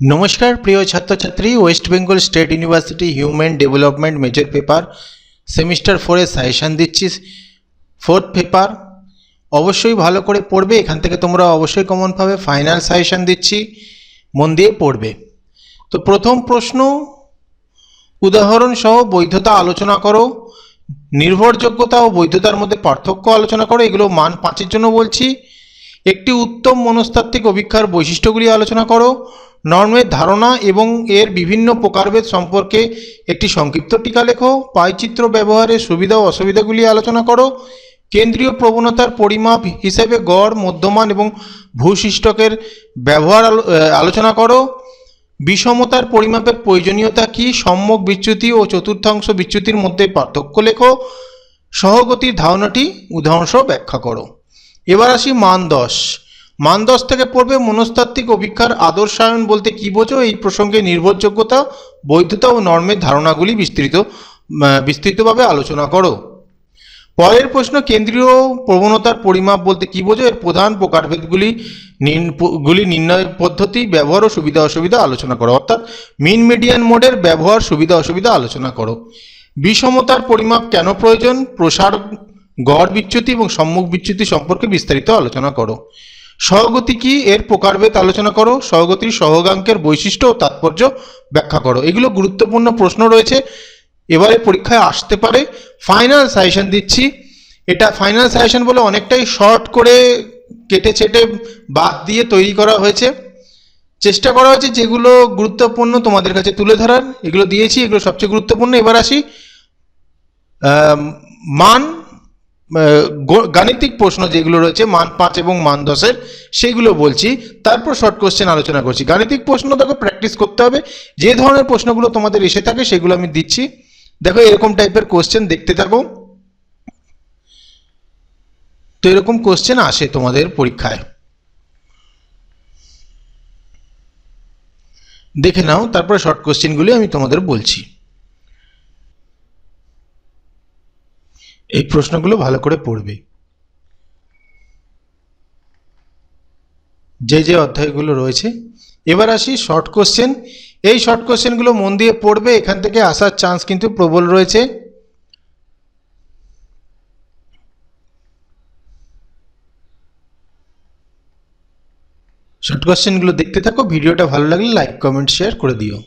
নমস্কার, প্রিয় ছাত্রছাত্রী West Bengal State University human development major paper semester ফোরে সাজেশান দিচ্ছি ফোর্থ পেপার অবশ্যই ভালো করে পড়বে, এখান থেকে তোমরা অবশ্যই কমন পাবে ফাইনাল সাজেশান দিচ্ছি, মন দিয়ে পড়বে। তো প্রথম প্রশ্ন উদাহরণ সহ বৈধতা আলোচনা করো, নির্ভরযোগ্যতা ও বৈধতার মধ্যে পার্থক্য আলোচনা করো, এগুলো মান পাঁচের জন্য বলছি। একটি উত্তম মনস্তাত্ত্বিক অভিক্ষার বৈশিষ্ট্যগুলি আলোচনা করো নর্মের ধারণা এবং এর বিভিন্ন প্রকারভেদ সম্পর্কে একটি সংক্ষিপ্ত টিকা লেখো পাইচিত্র ব্যবহারের সুবিধা ও অসুবিধাগুলি আলোচনা করো, কেন্দ্রীয় প্রবণতার পরিমাপ হিসেবে গড়, মধ্যমান এবং ভূশিষ্টকের ব্যবহার আলোচনা করো, বিষমতার পরিমাপের প্রয়োজনীয়তা কি, সম্যক বিচ্যুতি ও চতুর্থাংশ বিচ্যুতির মধ্যে পার্থক্য লেখো, সহগতির ধারণাটি উদাহরণসহ ব্যাখ্যা করো। এবার আসি মান দশ। মান দশ থেকে পড়বে মনস্তাত্ত্বিক অভিক্ষার আদর্শায়ন বলতে কি বোঝো? এই প্রসঙ্গে নির্ভরযোগ্যতা, বৈধতা ও নর্মের ধারণাগুলি বিস্তৃত বিস্তৃতভাবে আলোচনা করো। পরের প্রশ্ন, কেন্দ্রীয় প্রবণতার পরিমাপ বলতে কি বোঝো? এর প্রধান প্রকারভেদগুলি গুলি নির্ণয় পদ্ধতি, ব্যবহার ও সুবিধা অসুবিধা আলোচনা করো। অর্থাৎ মিন মিডিয়ান মোডের ব্যবহার, সুবিধা অসুবিধা আলোচনা করো। বিষমতার পরিমাপ কেন প্রয়োজন? প্রসার, গড় বিচ্যুতি এবং সম্মুখ বিচ্যুতি সম্পর্কে বিস্তারিত আলোচনা করো। সহগতি কি এর প্রকারভেদ আলোচনা করো? সহগতির সহগাঙ্কের বৈশিষ্ট্য ও তাৎপর্য ব্যাখ্যা করো। এগুলো গুরুত্বপূর্ণ প্রশ্ন রয়েছে। এবারে পরীক্ষায় আসতে পারে। ফাইনাল সাজেশন দিচ্ছি। এটা ফাইনাল সাজেশন বলে অনেকটাই শর্ট করে কেটে ছেটে বাদ দিয়ে তৈরি করা হয়েছে। চেষ্টা করা হয়েছে যেগুলো গুরুত্বপূর্ণ তোমাদের কাছে তুলে ধরার। এগুলো দিয়েছি, এগুলো সবচেয়ে গুরুত্বপূর্ণ। এবার আসি মান গাণিতিক প্রশ্ন যেগুলো রয়েছে, মান পাঁচ এবং মান দশের, সেগুলো বলছি। তারপর শর্ট কোশ্চেন আলোচনা করছি। গাণিতিক প্রশ্ন দেখো প্র্যাকটিস করতে হবে। যে ধরনের প্রশ্নগুলো তোমাদের এসে থাকে, সেগুলো আমি দিচ্ছি। দেখো, এরকম টাইপের কোশ্চেন দেখতে থাকো। তো এরকম কোশ্চেন আসে তোমাদের পরীক্ষায়। দেখে নাও, তারপরে শর্ট কোশ্চেনগুলি আমি তোমাদের বলছি। এই প্রশ্নগুলো ভালো করে পড়বে। যে যে অধ্যায়গুলো রয়েছে, এবার আসি শর্ট কোশ্চেন এই শর্ট কোশ্চেনগুলো মন দিয়ে পড়বে, এখান থেকে আসার চান্স কিন্তু প্রবল রয়েছে। শর্ট কোশ্চেনগুলো দেখতে থাকো, ভিডিওটা ভালো লাগলে লাইক কমেন্ট শেয়ার করে দিও।